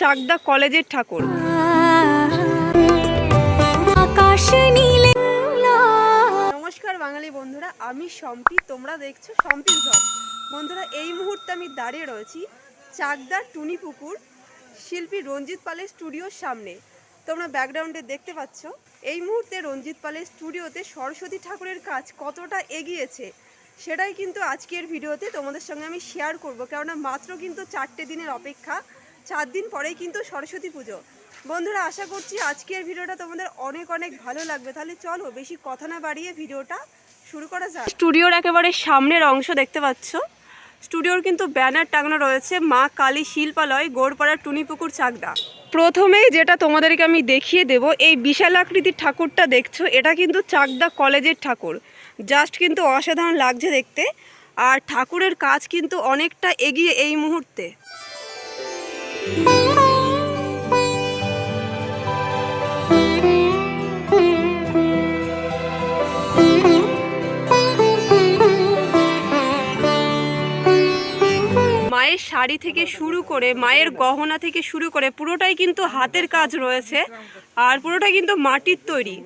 চাকদা কলেজের ঠাকুর। নমস্কার বাঙালি বন্ধুরা আমি সম্পি তোমরা দেখছ সম্পি ব্লগ। বন্ধুরা এই মুহূর্তে আমি দাঁড়িয়ে রয়েছি চাকদার টুনি পুকুর শিল্পী রঞ্জিত পালের স্টুডিওর সামনে। তোমরা ব্যাকগ্রাউন্ডে দেখতে পাচ্ছ এই মুহূর্তে রঞ্জিত পালের স্টুডিওতে সরস্বতী ঠাকুরের কাজ কতটা এগিয়েছে সেটাই কিন্তু আজকের ভিডিওতে তোমাদের সঙ্গে আমি শেয়ার করব। কেননা মাত্র কিন্তু চারটে দিনের অপেক্ষা চার দিন পরেই কিন্তু সরস্বতী পুজো। বন্ধুরা, আশা করছি আজকের ভিডিওটা তোমাদের অনেক অনেক ভালো লাগবে। তাহলে চলো বেশি কথা না বাড়িয়ে ভিডিওটা শুরু করা যাক। স্টুডিওর একেবারে সামনের অংশ দেখতে পাচ্ছ। স্টুডিওর কিন্তু ব্যানার টাঙানো রয়েছে মা কালী শিল্পালয় গোড়পাড়া টুনিপুকুর চাকদা। প্রথমেই যেটা তোমাদেরকে আমি দেখিয়ে দেব, এই বিশাল আকৃতির ঠাকুরটা দেখছ, এটা কিন্তু চাকদা কলেজের ঠাকুর। জাস্ট কিন্তু অসাধারণ লাগছে দেখতে। আর ঠাকুরের কাজ কিন্তু অনেকটা এগিয়ে এই মুহূর্তে। মায়ের শাড়ি থেকে শুরু করে, মায়ের গহনা থেকে শুরু করে, পুরোটাই কিন্তু হাতের কাজ রয়েছে আর পুরোটাই কিন্তু মাটির তৈরি।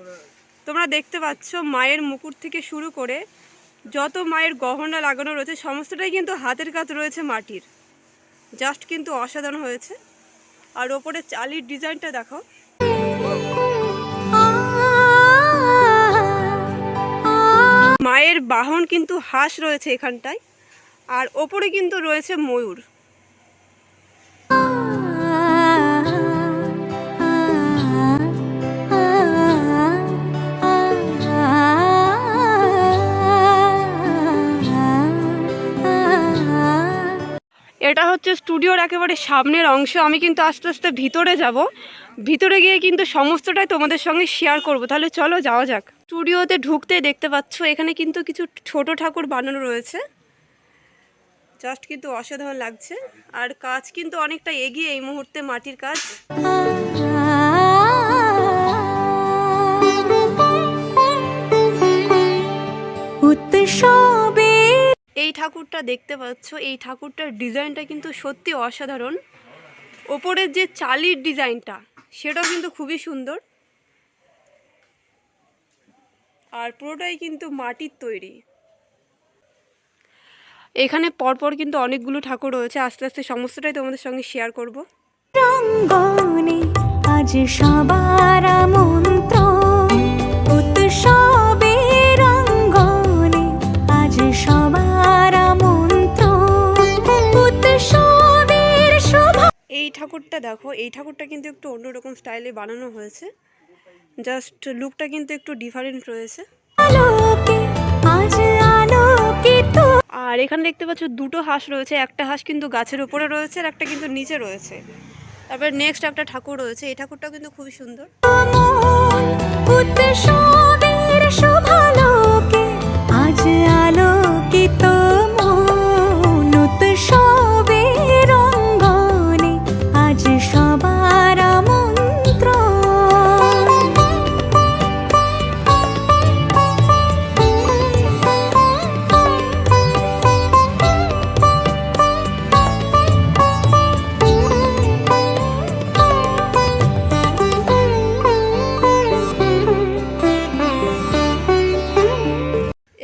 তোমরা দেখতে পাচ্ছ মায়ের মুকুট থেকে শুরু করে যত মায়ের গহনা লাগানো রয়েছে, সমস্তটাই কিন্তু হাতের কাজ রয়েছে মাটির। জাস্ট কিন্তু অসাধারণ হয়েছে। আর ওপরে চালির ডিজাইনটা দেখো মায়ের বাহন কিন্তু হাঁস রয়েছে এখানটায়। আর ওপরে কিন্তু রয়েছে ময়ূর। এটা হচ্ছে স্টুডিওর একেবারে সামনের অংশ। আমি কিন্তু আস্তে আস্তে ভিতরে যাব। ভিতরে গিয়ে কিন্তু সমস্তটাই তোমাদের সঙ্গে শেয়ার করব। তাহলে চলো, যাওয়া যাক। স্টুডিওতে ঢুকতে দেখতে পাচ্ছ, এখানে কিন্তু কিছু ছোট ঠাকুর বানানো রয়েছে। জাস্ট কিন্তু অসাধারণ লাগছে। আর কাজ কিন্তু অনেকটা এগিয়ে এই মুহূর্তে মাটির কাজ। উৎসবে এই ঠাকুরটা দেখতে পাচ্ছ, এই ঠাকুরটার ডিজাইনটা কিন্তু সত্যি অসাধারণ। ওপরের যে চালির ডিজাইনটা সেটাও কিন্তু খুবই সুন্দর। আর পুরোটাই কিন্তু মাটির তৈরি। এখানে পরপর কিন্তু অনেকগুলো ঠাকুর রয়েছে, আস্তে আস্তে সমস্তটাই তোমাদের সঙ্গে শেয়ার করব। আজ সবার মন্ত্র দেখো, এই ঠাকুরটা কিন্তু একটু অন্যরকম স্টাইলে বানানো হয়েছে। জাস্ট লুকটা কিন্তু একটু ডিফারেন্ট রয়েছে। আর এখানে দেখতে পাচ্ছ, দুটো হাঁস রয়েছে। একটা হাঁস কিন্তু গাছের উপরে রয়েছে আর একটা কিন্তু নিচে রয়েছে। তারপরে নেক্সট একটা ঠাকুর রয়েছে। এই ঠাকুরটা কিন্তু খুবই সুন্দর।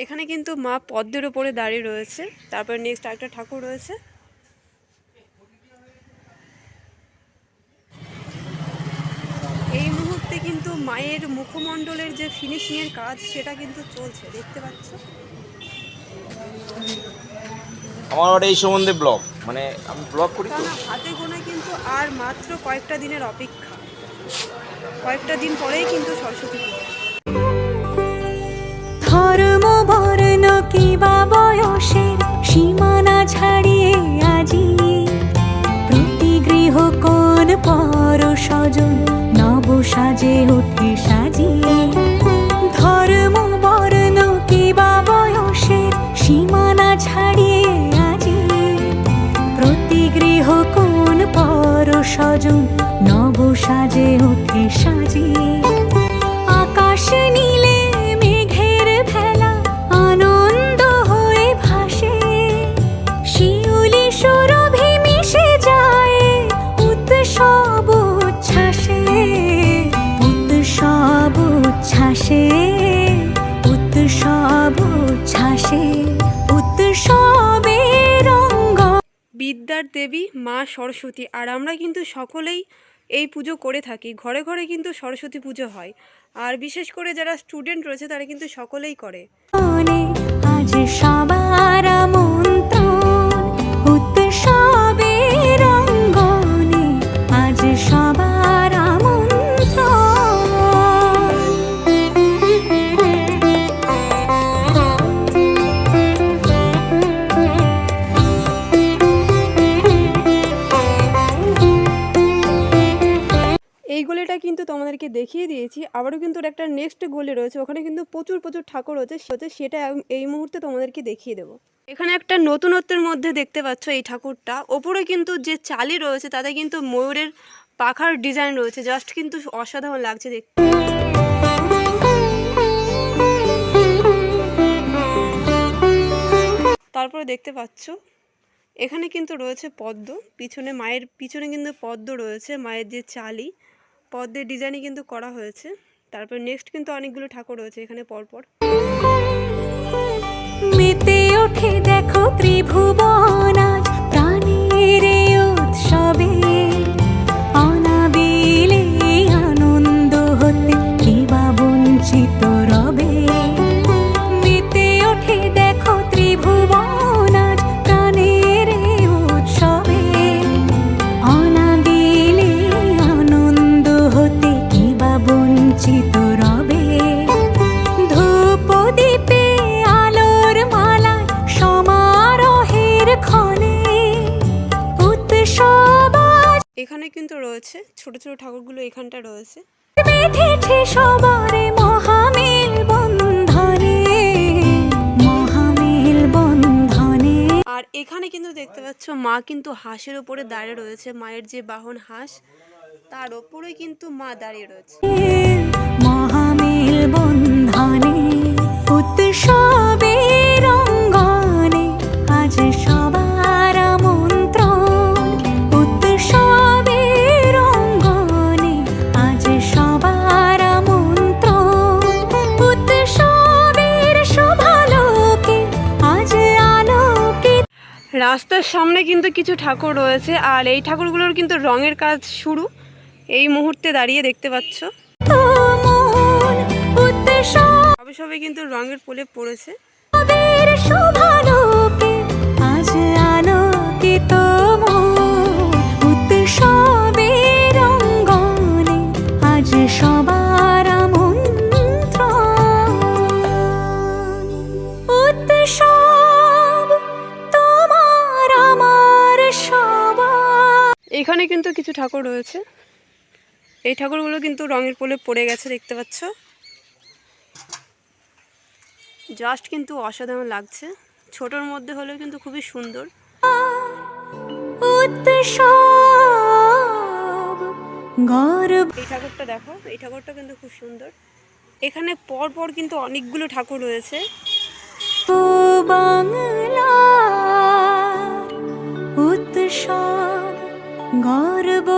এখানে কিন্তু মা পদ্মের ওপরে দাঁড়িয়ে রয়েছে। তারপরে নেক্সট আরেকটা ঠাকুর রয়েছে এই মুহূর্তে কিন্তু মায়ের মুখমণ্ডলের যে ফিনিশিংয়ের কাজ সেটা কিন্তু চলছে। দেখতে পাচ্ছ? আমার ওটা এই সম্বন্ধে ব্লগ। মানে আমি ব্লগ করি তো। হাতে গোনা কিন্তু আর মাত্র কয়েকটা দিনের অপেক্ষা। কয়েকটা দিন পরেই কিন্তু সরস্বতী পুজো। ধর্ম বর্ণ কিবা বয়সের সীমানা স্বজন নব সাজে ওঠে সাজিয়ে। আকাশ নীলে মেঘের ভেলা আনন্দ হয়ে ভাসে। শিউলি সুরভি মিশে যায় উৎসব উচ্ছ্বাসে। উৎসব উচ্ছ্বাসে। বিদ্যার দেবী মা সরস্বতী। আর আমরা কিন্তু সকলেই এই পুজো করে থাকি। ঘরে ঘরে কিন্তু সরস্বতী পুজো হয়। আর বিশেষ করে যারা স্টুডেন্ট রয়েছে, তারা কিন্তু সকলেই করে। কিন্তু তোমাদেরকে দেখিয়ে দিয়েছি। আবারও কিন্তু একটা নেক্সট গলি রয়েছে। ওখানে কিন্তু প্রচুর প্রচুর ঠাকুর রয়েছে। সেটা এই মুহূর্তে তোমাদেরকে দেখিয়ে দেবো। এখানে একটা নতুনত্বের মধ্যে দেখতে পাচ্ছ এই ঠাকুরটা। ওপরে কিন্তু যে চালি রয়েছে, তাতে কিন্তু ময়ূরের পাখার ডিজাইন রয়েছে। জাস্ট কিন্তু অসাধারণ লাগছে দেখতে তারপরে দেখতে পাচ্ছ, এখানে কিন্তু রয়েছে পদ্ম। পিছনে মায়ের, পিছনে কিন্তু পদ্ম রয়েছে, মায়ের যে চালি। পদ্মের ডিজাইনই কিন্তু করা হয়েছে। তারপর নেক্সট কিন্তু অনেকগুলো ঠাকুর রয়েছে এখানে পরপর। মেতে ওঠে দেখো ত্রিভুবন আজ এখানে কিন্তু রয়েছে ছোট ছোট ঠাকুরগুলো এখানটা রয়েছে। বেঁধেছে সবারে মহামিল বন্ধনে মহামিল বন্ধনে। আর এখানে কিন্তু দেখতে পাচ্ছ মা কিন্তু হাঁসের ওপরে দাঁড়িয়ে রয়েছে মায়ের যে বাহন হাঁস তার ওপরে কিন্তু মা দাঁড়িয়ে রয়েছে। মহামিল বন্ধনে। রাস্তার সামনে কিন্তু কিছু ঠাকুর রয়েছে আর এই ঠাকুরগুলোর কিন্তু রঙের কাজ শুরু। এই মুহূর্তে দাঁড়িয়ে দেখতে পাচ্ছ। সবে সবে কিন্তু রঙের পোলে পড়েছে। এখানে কিন্তু কিছু ঠাকুর রয়েছে। এই ঠাকুরগুলো কিন্তু রঙের পোলে পড়ে গেছে দেখতে পাচ্ছ। জাস্ট কিন্তু অসাধারণ লাগছে। ছোটর মধ্যে হলেও কিন্তু খুবই সুন্দর। এই ঠাকুরটা দেখো এই ঠাকুরটা কিন্তু খুব সুন্দর। এখানে পর পর কিন্তু অনেকগুলো ঠাকুর রয়েছে। বাংলার গর্ব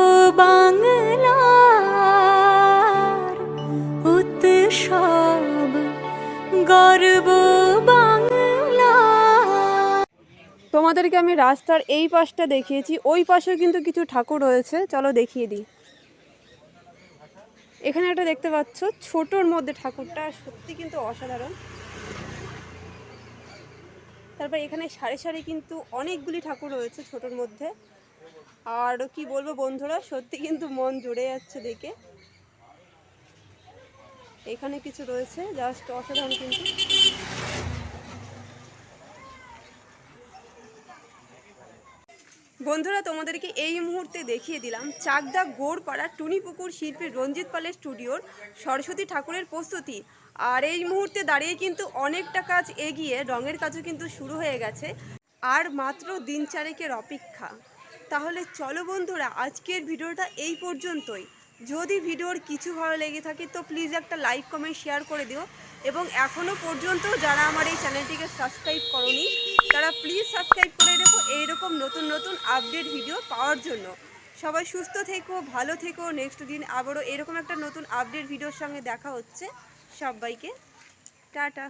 বাংলার উৎসব, গর্ব বাংলা তোমাদেরকে আমি রাস্তার এই পাশটা দেখিয়েছি, ওই পাশেও কিন্তু কিছু ঠাকুর রয়েছে, চলো দেখিয়ে দিই। এখানে একটা দেখতে পাচ্ছ, ছোটোর মধ্যে ঠাকুরটা সত্যি কিন্তু অসাধারণ। তারপর এখানে সারি সারি কিন্তু অনেকগুলি ঠাকুর রয়েছে ছোটোর মধ্যে। আর কি বলব বন্ধুরা, সত্যি কিন্তু মন জুড়ে যাচ্ছে দেখে। এখানে কিছু রয়েছে জাস্ট অসাধারণ কিন্তু। বন্ধুরা, তোমাদেরকে এই মুহূর্তে দেখিয়ে দিলাম চাকদা গোড়পাড়া টুনিপুকুর শিল্পী রঞ্জিত পালের স্টুডিওর সরস্বতী ঠাকুরের প্রস্তুতি। আর এই মুহূর্তে দাঁড়িয়ে কিন্তু অনেকটা কাজ এগিয়ে রঙের কাজও কিন্তু শুরু হয়ে গেছে, আর মাত্র দিন চারেকের অপেক্ষা। তাহলে চলো বন্ধুরা, আজকের ভিডিওটা এই পর্যন্তই। যদি ভিডিওর কিছু ভালো লেগে থাকে তো প্লিজ একটা লাইক কমেন্ট শেয়ার করে দিও। এবং এখনও পর্যন্ত যারা আমার এই চ্যানেলটিকে সাবস্ক্রাইব করনি, তারা প্লিজ সাবস্ক্রাইব করে রেখো এইরকম নতুন নতুন আপডেট ভিডিও পাওয়ার জন্য। সবাই সুস্থ থেকো, ভালো থেকো নেক্সট দিন আবারও এরকম একটা নতুন আপডেট ভিডিওর সঙ্গে দেখা হচ্ছে। সবাইকে, টাটা।